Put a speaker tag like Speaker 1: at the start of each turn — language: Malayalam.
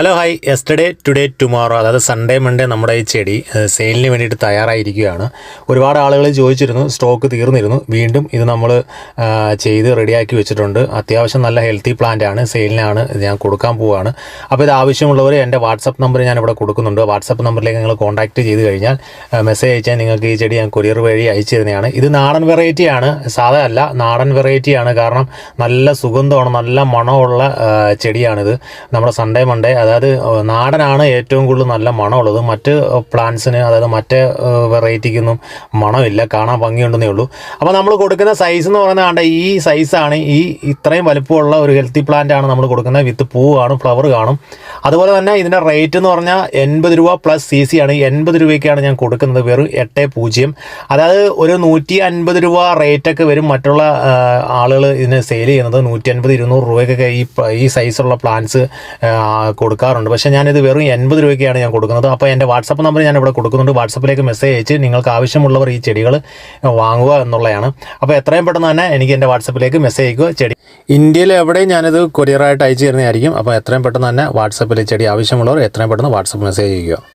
Speaker 1: Hello hi yesterday today tomorrow അതായത് സൺഡേ മൺഡേ നമ്മുടെ ഈ ചെടി സെയിലിന് വേണ്ടിയിട്ട് തയ്യാറായിരിക്കുകയാണ്. ഒരുപാട് ആളുകൾ ചോദിച്ചിരുന്നു സ്റ്റോക്ക് തീർന്നിരുന്നു. വീണ്ടും ഇത് നമ്മൾ ചെയ്ത് റെഡിയാക്കി വെച്ചിട്ടുണ്ട്. അത്യാവശ്യം നല്ല ഹെൽത്തി പ്ലാന്റ് ആണ്. സെയിലിനാണ് ഞാൻ കൊടുക്കാൻ പോവുകയാണ് അപ്പോൾ ഇത് ആവശ്യമുള്ളവർ എന്റെ വാട്സപ്പ് നമ്പർ ഞാൻ ഇവിടെ കൊടുക്കുന്നുണ്ട്. വാട്സപ്പ് നമ്പറിലേക്ക് നിങ്ങൾ കോൺടാക്റ്റ് ചെയ്ത് കഴിഞ്ഞാൽ മെസ്സേജ് അയച്ചാൽ നിങ്ങൾക്ക് ഈ ചെടി ഞാൻ കൊറിയർ വഴി അയച്ചു തരുന്നതാണ് ഇത് നാടൻ വെറൈറ്റിയാണ് സാധാ അല്ല നാടൻ വെറൈറ്റിയാണ് കാരണം നല്ല സുഗന്ധമാണ് നല്ല മണമുള്ള ചെടിയാണിത്. നമ്മുടെ സൺഡേ മൺഡേ അതായത് നാടനാണ് ഏറ്റവും കൂടുതൽ നല്ല മണമുള്ളത്. മറ്റ് പ്ലാന്റ്സിന് അതായത് മറ്റേ വെറൈറ്റിക്കൊന്നും മണമില്ല. കാണാൻ ഭംഗിയുണ്ടെന്നേ ഉള്ളൂ. അപ്പോൾ നമ്മൾ കൊടുക്കുന്ന സൈസ് എന്ന് പറയുന്നത് കണ്ട ഈ സൈസാണ് ഈ ഇത്രയും വലുപ്പമുള്ള ഒരു ഹെൽത്തി പ്ലാന്റ് ആണ് നമ്മൾ കൊടുക്കുന്നത്. വിത്ത് പൂ കാണും ഫ്ലവർ കാണും. അതുപോലെ തന്നെ ഇതിന്റെ റേറ്റ് എന്ന് പറഞ്ഞാൽ എൺപത് രൂപ പ്ലസ് സി സി ആണ്. എൺപത് രൂപയ്ക്കാണ് ഞാൻ കൊടുക്കുന്നത്. വെറും എട്ട് പൂജ്യം. അതായത് ഒരു നൂറ്റി അൻപത് രൂപ റേറ്റൊക്കെ വരും മറ്റുള്ള ആളുകൾ ഇതിനെ സെയിൽ ചെയ്യുന്നത്. നൂറ്റി അൻപത് ഇരുന്നൂറ് രൂപയ്ക്കൊക്കെ ഈ ഈ സൈസുള്ള പ്ലാന്റ്സ് കൊടുക്കാറുണ്ട്. പക്ഷേ ഞാനിത് വെറും എൺപത് രൂപയ്ക്കാണ് ഞാൻ കൊടുക്കുന്നത്. അപ്പോൾ എന്റെ വാട്സപ്പ് നമ്പർ ഞാൻ ഇവിടെ കൊടുക്കുന്നുണ്ട്. വാട്സപ്പിലേക്ക് മെസ്സേജ് അയച്ച് നിങ്ങൾക്ക് ആവശ്യമുള്ളവർ ഈ ചെടികൾ വാങ്ങുക എന്നുള്ളതാണ്. അപ്പോൾ എത്രയും പെട്ടെന്ന് തന്നെ എനിക്ക് എന്റെ വാട്സപ്പിലേക്ക് മെസ്സേജ് അയക്കുക. ചെടി ഇന്ത്യയിൽ എവിടെയും ഞാനിത് കൊറിയറായിട്ട് അയച്ചു തരുന്നതായിരിക്കും. അപ്പോൾ എത്രയും പെട്ടെന്ന് തന്നെ വാട്സപ്പിൽ ചെടി ആവശ്യമുള്ളവർ എത്രയും പെട്ടെന്ന് വാട്സപ്പ് മെസ്സേജ് ചെയ്യുക